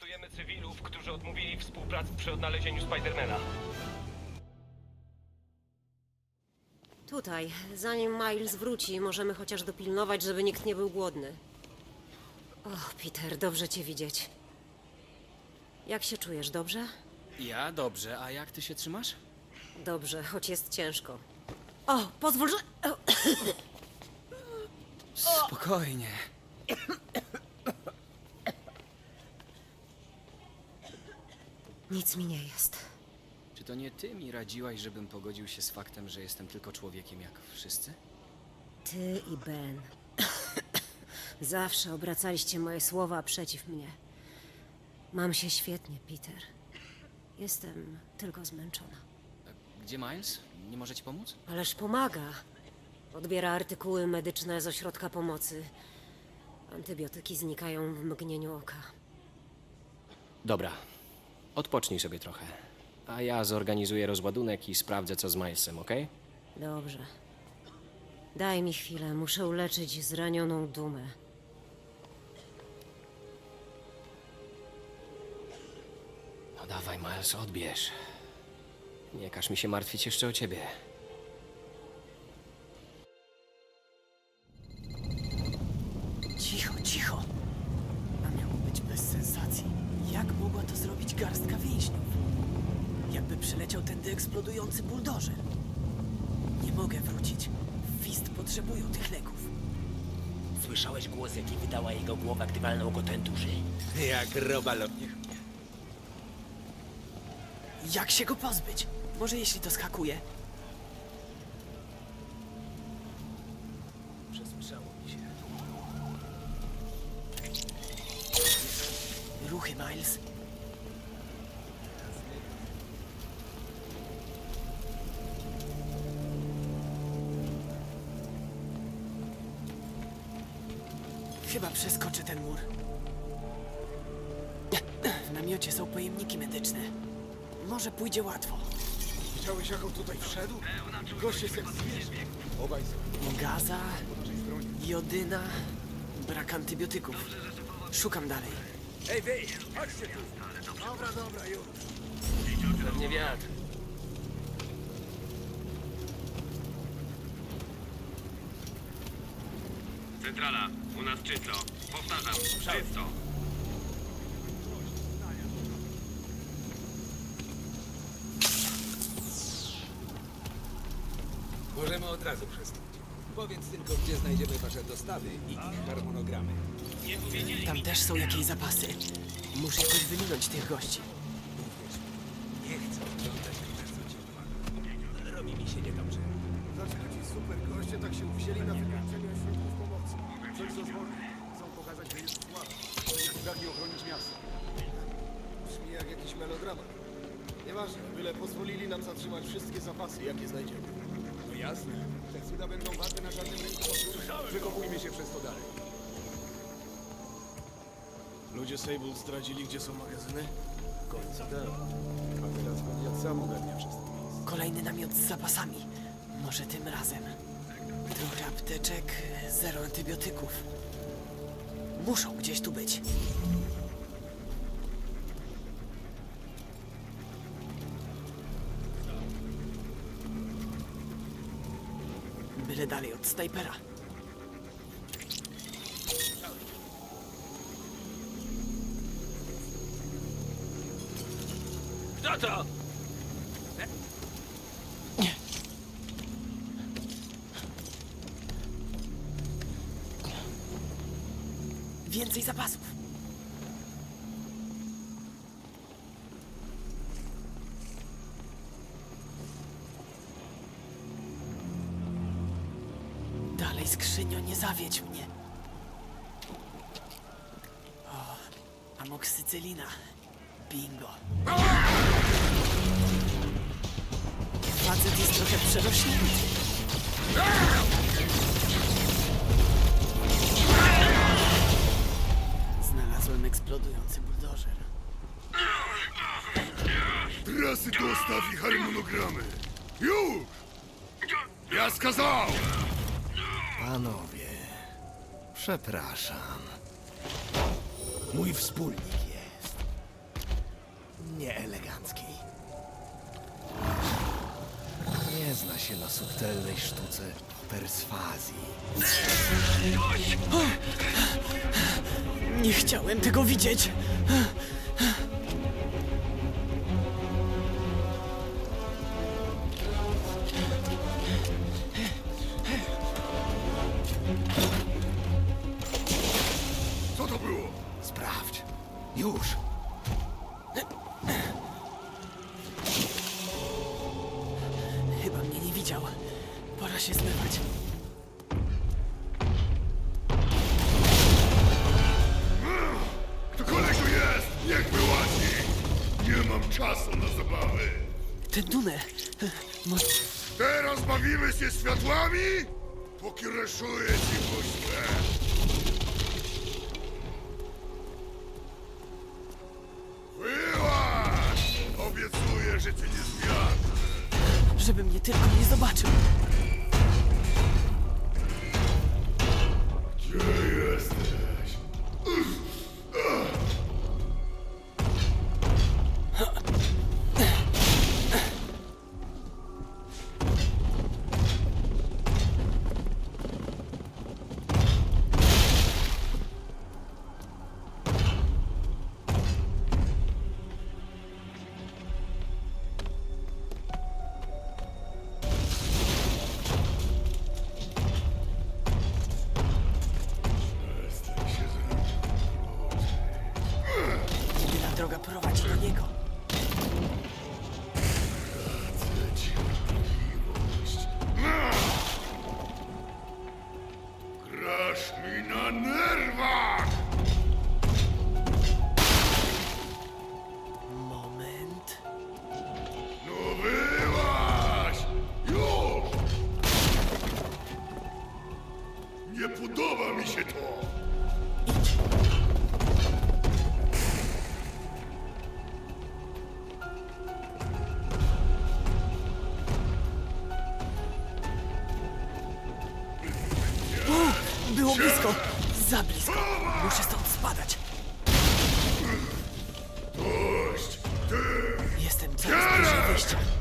Aresztujemy cywilów, którzy odmówili współpracy przy odnalezieniu Spidermana. Tutaj, zanim Miles wróci, możemy chociaż dopilnować, żeby nikt nie był głodny. O, Peter, dobrze cię widzieć. Jak się czujesz, dobrze? Ja dobrze, a jak ty się trzymasz? Dobrze, choć jest ciężko. O, pozwól, że... Spokojnie. Nic mi nie jest. Czy to nie ty mi radziłaś, żebym pogodził się z faktem, że jestem tylko człowiekiem jak wszyscy? Ty i Ben. Zawsze obracaliście moje słowa przeciw mnie. Mam się świetnie, Peter. Jestem tylko zmęczona. A Gdzie Miles? Nie może ci pomóc? Ależ pomaga. Odbiera artykuły medyczne z ośrodka pomocy. Antybiotyki znikają w mgnieniu oka. Dobra. Odpocznij sobie trochę. A ja zorganizuję rozładunek i sprawdzę, co z Milesem, okej? Dobrze. Daj mi chwilę, muszę uleczyć zranioną dumę. No dawaj, Miles, odbierz. Nie każ mi się martwić jeszcze o ciebie. Eksplodujący buldożer. Nie mogę wrócić. Fist potrzebują tych leków. Słyszałeś głos, jaki wydała jego głowa, gdy walnął go ten duży? Jak robalot. Jak się go pozbyć? Może jeśli to skakuje? Przesłyszało mi się. Ruchy, Miles. Chyba przeskoczę ten mur. W namiocie są pojemniki medyczne. Może pójdzie łatwo. Widziałeś, jak on tutaj wszedł? Gość jest jak zwierz. Obaj są. Gaza, jodyna, brak antybiotyków. Szukam dalej. Ej, wy! Chodźcie tu! Dobra, dobra, już. Pewnie wiatr. Centrala, u nas czysto. Powtarzam, czysto. Możemy od razu przestać. Powiedz tylko, gdzie znajdziemy wasze dostawy i ich harmonogramy. Tam też są jakieś zapasy. Muszę jakoś wyminąć tych gości. Nie chcę oglądać co ci pomaga. Robi mi się niedobrze. Dlaczego ci super goście tak się uwzięli na wykończenie? Dozwoli. Chcą pokazać, że jest słabe. Że nie potrafi ochronić miasta. Brzmi jak jakiś melodramat. Nieważne, byle pozwolili nam zatrzymać wszystkie zapasy, jakie znajdziemy. No jasne. Te cuda będą warte na żadnym rynku. Wykopujmy się przez to dalej. Ludzie Sable zdradzili, gdzie są magazyny? W końcu tak. A teraz Goliat sam ogarnia wszystko. Kolejny namiot z zapasami. Może tym razem. Trochę apteczek, zero antybiotyków. Muszą gdzieś tu być. Byle dalej od snajpera. Kto to? Więcej zapasów. Dalej, skrzynio, nie zawiedź mnie. O, amoksycylina. Bingo. Facet jest trochę przerośnięty. Znalazłem eksplodujący buldożer. Trasy dostaw i harmonogramy. Już! Ja skazał! Panowie, przepraszam. Mój wspólnik jest. nieeleganckiej. Nie zna się na subtelnej sztuce perswazji. Nie chciałem tego widzieć. Co to było? Sprawdź. Już. Chyba mnie nie widział. Pora się zmywać. Mam czasu na zabawy. Ten tunel. Teraz bawimy się światłami, póki reszuję ci puszkę. Wyłaź! Obiecuję, że cię nie zwiadnę. Żeby mnie tylko nie zobaczył. Było blisko. Za blisko. Muszę stąd spadać. Jestem coraz bliżej wyjścia.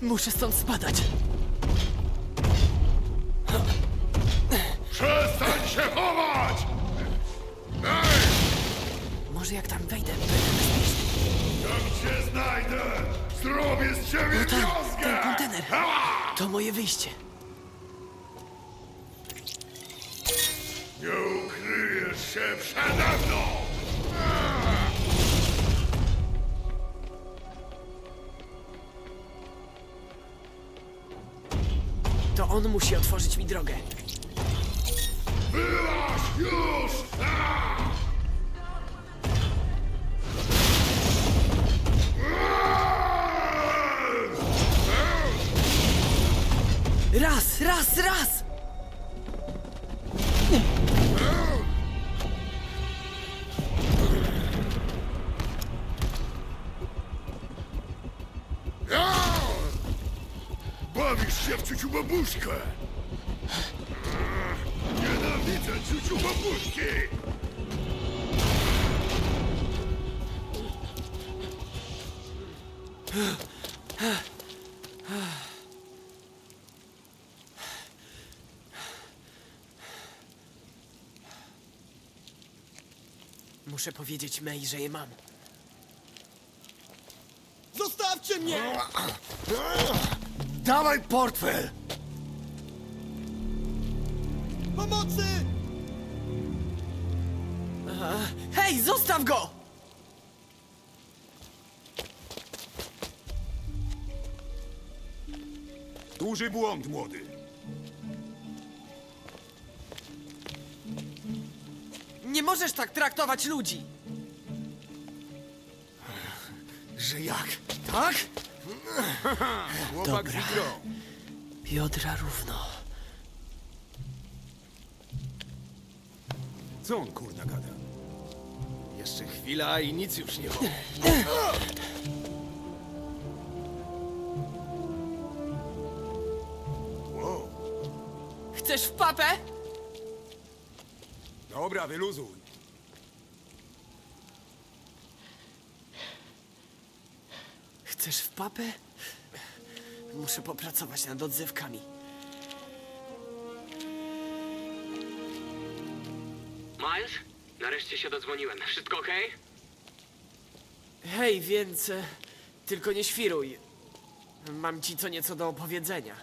Muszę stąd spadać. Przestań się chować! Ej! Może jak tam wejdę, będę bezpieczny. Jak cię znajdę, zrobię z ciebie O tak, wioskę! ten kontener. To moje wyjście. Nie ukryjesz się przede mną! To on musi otworzyć mi drogę. Wyłaź już! Raz, raz, raz! Babuszkę! Nienawidzę ciuciu babuszki! Muszę powiedzieć May, że je mam. Zostawcie mnie! Dawaj portfel! Pomocy! Hej, zostaw go! Duży błąd, młody. Nie możesz tak traktować ludzi! Że jak? Tak? Chłopak Dobra. z igrą. Biodra równo. Co on kurna gada? Jeszcze chwila i nic już nie ma. Wow. Chcesz w papę? Dobra, wyluzuj. Chcesz w papę? Muszę popracować nad odzewkami. Nareszcie się dodzwoniłem. Wszystko okej? Hej, więc... e, Tylko nie świruj. Mam ci co nieco do opowiedzenia.